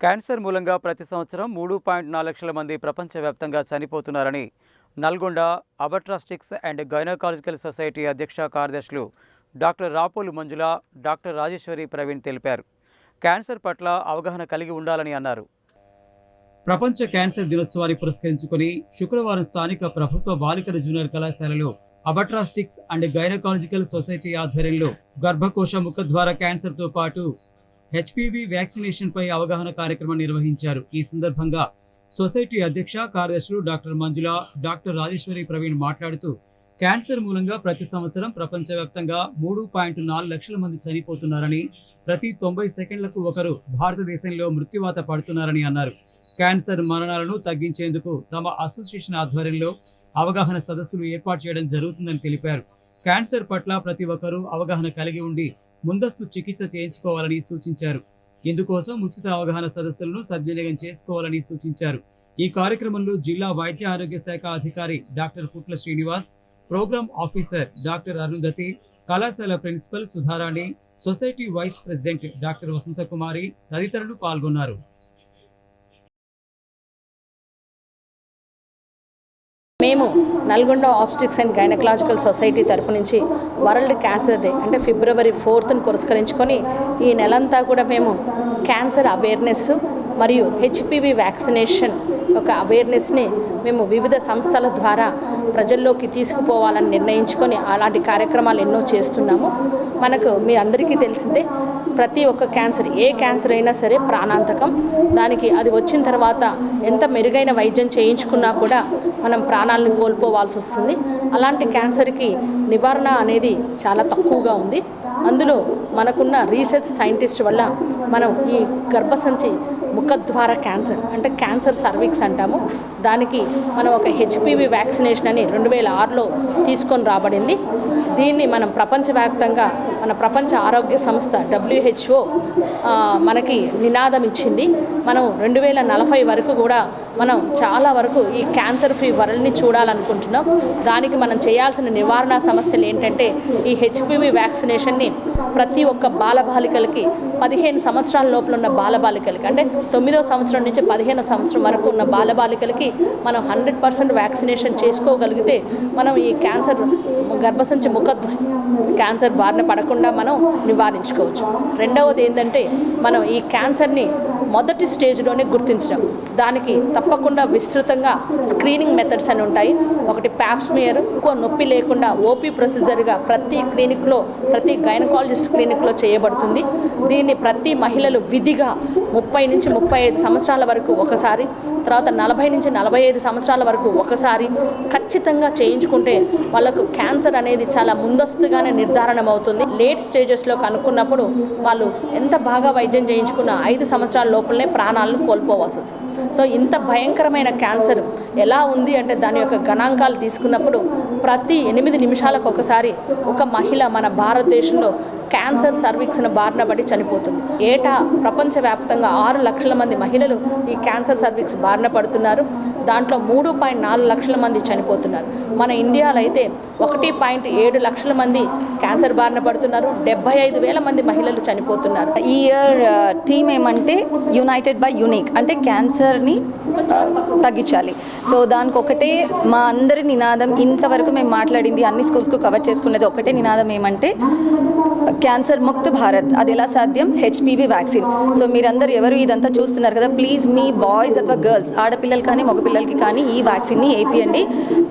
Cancer మూలంగా ప్రతి సంవత్సరం మూడు పాయింట్ నాలుగు లక్షల మంది ప్రపంచవ్యాప్తంగా చనిపోతున్నారని Nalgonda obstetrics and gynaecological society అధ్యక్ష కార్యదర్శులు డాక్టర్ రాపోలు మంజుల డాక్టర్ రాజేశ్వరి ప్రవీణ్ తెలిపారు. క్యాన్సర్ పట్ల అవగాహన కలిగి ఉండాలని అన్నారు. ప్రపంచ క్యాన్సర్ దినోత్సవాన్ని పురస్కరించుకుని శుక్రవారం స్థానిక ప్రభుత్వ బాలికల జూనియర్ కళాశాలలో అబట్రాస్టిక్స్ అండ్ గైనకాలజికల్ సొసైటీ ఆధ్వర్యంలో గర్భకోశ ముఖద్వార క్యాన్సర్తో పాటు హెచ్పివి వ్యాక్సినేషన్ పై అవగాహన కార్యక్రమం నిర్వహించారు. ఈ సందర్భంగా సొసైటీ అధ్యక్ష కార్యదర్శులు డాక్టర్ మంజుల డాక్టర్ రాజేశ్వరి ప్రవీణ్ మాట్లాడుతూ క్యాన్సర్ మూలంగా ప్రతి సంవత్సరం ప్రపంచవ్యాప్తంగా మూడు పాయింట్ నాలుగు లక్షల మంది చనిపోతున్నారని ప్రతి తొంభై సెకండ్లకు ఒకరు భారతదేశంలో మృత్యువాత పడుతున్నారని అన్నారు. క్యాన్సర్ మరణాలను తగ్గించేందుకు తమ అసోసియేషన్ ఆధ్వర్యంలో అవగాహన సదస్సులు ఏర్పాటు చేయడం జరుగుతుందని తెలిపారు. క్యాన్సర్ పట్ల ప్రతి ఒక్కరూ అవగాహన కలిగి ఉండి ముందస్తు చికిత్స చేయించుకోవాలని సూచించారు. ఇందుకోసం ఉచిత అవగాహన సదస్సులను సద్వినియోగం చేసుకోవాలని సూచించారు. ఈ కార్యక్రమంలో జిల్లా వైద్య ఆరోగ్య శాఖ అధికారి doctor Putla Srinivas programme officer doctor Arundhati కళాశాల principal Sudharani society vice president doctor Vasantha Kumari తదితరులు పాల్గొన్నారు. మేము Nalgonda obstetrics and gynaecological society తరపు నుంచి వరల్డ్ క్యాన్సర్ డే అంటే ఫిబ్రవరి ఫోర్త్ను పురస్కరించుకొని ఈ నెలంతా కూడా మేము క్యాన్సర్ అవేర్నెస్ మరియు హెచ్పివి వ్యాక్సినేషన్ ఒక అవేర్నెస్ని మేము వివిధ సంస్థల ద్వారా ప్రజల్లోకి తీసుకుపోవాలని నిర్ణయించుకొని అలాంటి కార్యక్రమాలు ఎన్నో చేస్తున్నాము. మనకు మీ అందరికీ తెలిసిందే ప్రతి ఒక్క క్యాన్సర్ ఏ క్యాన్సర్ అయినా సరే ప్రాణాంతకం. దానికి అది వచ్చిన తర్వాత ఎంత మెరుగైన వైద్యం చేయించుకున్నా కూడా మనం ప్రాణాలను కోల్పోవాల్సి వస్తుంది. అలాంటి క్యాన్సర్కి నివారణ అనేది చాలా తక్కువగా ఉంది. అందులో మనకున్న రీసెర్చ్ సైంటిస్ట్ వల్ల మనం ఈ గర్భసంచి ముఖద్వార క్యాన్సర్ అంటే క్యాన్సర్ సర్విక్స్ అంటాము. దానికి మనం ఒక హెచ్పివి వ్యాక్సినేషన్ అని రెండు వేల ఆరులో తీసుకొని రాబడింది. దీన్ని మనం ప్రపంచవ్యాప్తంగా మన ప్రపంచ ఆరోగ్య సంస్థ డబ్ల్యూహెచ్ఓ మనకి నినాదం ఇచ్చింది. మనం రెండు వేల నలభై వరకు కూడా మనం చాలా వరకు ఈ క్యాన్సర్ ఫ్రీ వరల్డ్ని చూడాలనుకుంటున్నాం. దానికి మనం చేయాల్సిన నివారణ సమస్యలు ఏంటంటే ఈ హెచ్పివి వ్యాక్సినేషన్ని ప్రతి ఒక్క బాలబాలికలకి పదిహేను సంవత్సరాల లోపల ఉన్న బాలబాలికలకి అంటే తొమ్మిదో సంవత్సరం నుంచి పదిహేను సంవత్సరం వరకు ఉన్న బాలబాలికలకి మనం హండ్రెడ్ పర్సెంట్ వ్యాక్సినేషన్ చేసుకోగలిగితే మనం ఈ క్యాన్సర్ గర్భసంచి ముఖ క్యాన్సర్ బారిన పడకుండా మనం నివారించుకోవచ్చు. రెండవది ఏంటంటే మనం ఈ క్యాన్సర్ని మొదటి స్టేజ్లోనే గుర్తించడం. దానికి తప్పకుండా విస్తృతంగా స్క్రీనింగ్ మెథడ్స్ అని ఉంటాయి. ఒకటి ప్యాప్స్మియర్ ఎక్కువ నొప్పి లేకుండా ఓపీ ప్రొసీజర్గా ప్రతి క్లినిక్లో ప్రతి గైనకాలజిస్ట్ క్లినిక్లో చేయబడుతుంది. దీన్ని ప్రతి మహిళలు విధిగా ముప్పై నుంచి ముప్పై ఐదు సంవత్సరాల వరకు ఒకసారి తర్వాత నలభై నుంచి నలభై ఐదు సంవత్సరాల వరకు ఒకసారి ఖచ్చితంగా చేయించుకుంటే వాళ్ళకు క్యాన్సర్ అనేది చాలా ముందస్తుగానే నిర్ధారణ అవుతుంది లేట్ స్టేజెస్లో కనుక్కున్నప్పుడు వాళ్ళు ఎంత బాగా వైద్యం చేయించుకున్న ఐదు సంవత్సరాల లోపలనే ప్రాణాలను కోల్పోవాల్సి వస్తుంది. సో ఇంత భయంకరమైన క్యాన్సర్ ఎలా ఉంది అంటే దాని యొక్క గణాంకాలు తీసుకున్నప్పుడు ప్రతి ఎనిమిది నిమిషాలకు ఒకసారి ఒక మహిళ మన భారతదేశంలో క్యాన్సర్ సర్వీక్స్ను బారిన పడి చనిపోతుంది. ఏటా ప్రపంచవ్యాప్తంగా ఆరు లక్షల మంది మహిళలు ఈ క్యాన్సర్ సర్వీక్స్ బారిన పడుతున్నారు. దాంట్లో మూడు పాయింట్ నాలుగు లక్షల మంది చనిపోతున్నారు. మన ఇండియాలో అయితే ఒకటి పాయింట్ ఏడు లక్షల మంది క్యాన్సర్ బారిన పడుతున్నారు. డెబ్బై ఐదు వేల మంది మహిళలు చనిపోతున్నారు. ఈ ఇయర్ థీమ్ ఏమంటే యునైటెడ్ బై యునిక్ అంటే క్యాన్సర్ని తగ్గించాలి. సో దానికి ఒకటే మా అందరి నినాదం ఇంతవరకు మేము మాట్లాడింది అన్ని స్కూల్స్కు కవర్ చేసుకున్నది ఒకటే నినాదం ఏమంటే క్యాన్సర్ ముక్త్ భారత్. అది ఎలా సాధ్యం? HPV vaccine. సో మీరందరూ ఎవరు ఇదంతా చూస్తున్నారు కదా ప్లీజ్ మీ బాయ్స్ అథవా గర్ల్స్ ఆడపిల్లలు కానీ మగపిల్లలకి కానీ ఈ వ్యాక్సిన్ని వేపియండి.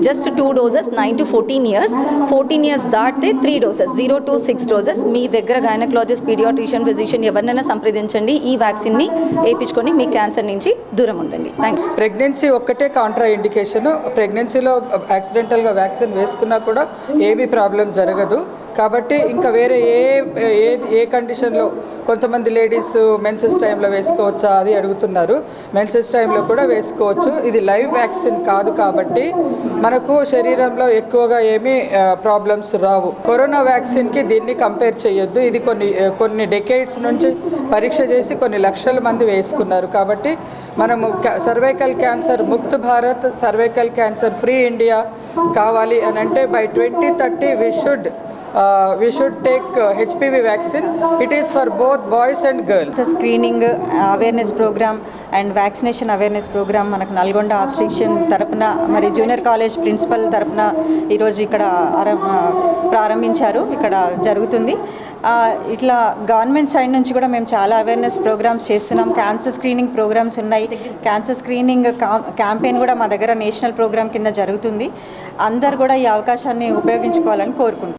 Just two doses nine to fourteen years fourteen years దాటితే three doses zero to six doses మీ దగ్గర గైనకాలజిస్ట్ పీడియాట్రిషియన్ ఫిజిషియన్ ఎవరినైనా సంప్రదించండి ఈ వ్యాక్సిన్ని వేయించుకొని మీ క్యాన్సర్ నుంచి దూరం ఉండండి. థ్యాంక్ యూ ప్రెగ్నెన్సీ ఒక్కటే కాంట్రా ఇండికేషన్ ప్రెగ్నెన్సీలో యాక్సిడెంటల్గా వ్యాక్సిన్ వేసుకున్నా కూడా ఏమీ ప్రాబ్లం జరగదు. కాబట్టి ఇంకా వేరే ఏ ఏ ఏ కండిషన్లో కొంతమంది లేడీస్ మెన్సెస్ టైంలో వేసుకోవచ్చా అది అడుగుతున్నారు. మెన్సెస్ టైంలో కూడా వేసుకోవచ్చు. ఇది లైవ్ వ్యాక్సిన్ కాదు కాబట్టి మనకు శరీరంలో ఎక్కువగా ఏమీ ప్రాబ్లమ్స్ రావు. కరోనా వ్యాక్సిన్కి దీన్ని కంపేర్ చేయొద్దు. ఇది కొన్ని కొన్ని డెకేడ్స్ నుంచి పరీక్ష చేసి కొన్ని లక్షల మంది వేసుకున్నారు. కాబట్టి మనము cervical cancer Mukt Bharat cervical cancer free India కావాలి అని అంటే by twenty thirty we should we should take HPV vaccine it is for both boys and girls screening awareness programme and vaccination awareness programme మనకు నల్గొండ ఆబ్స్ట్రిక్షన్ తరపున మరి junior college principal తరపున ఈరోజు ఇక్కడ ప్రారంభించారు. ఇక్కడ జరుగుతుంది. ఇట్లా గవర్నమెంట్ సైడ్ నుంచి కూడా మేము చాలా అవేర్నెస్ ప్రోగ్రామ్స్ చేస్తున్నాం. క్యాన్సర్ స్క్రీనింగ్ ప్రోగ్రామ్స్ ఉన్నాయి. క్యాన్సర్ స్క్రీనింగ్ క్యాంపెయిన్ కూడా మా దగ్గర నేషనల్ ప్రోగ్రామ్ కింద జరుగుతుంది. అందరు కూడా ఈ అవకాశాన్ని ఉపయోగించుకోవాలని కోరుకుంటున్నాం.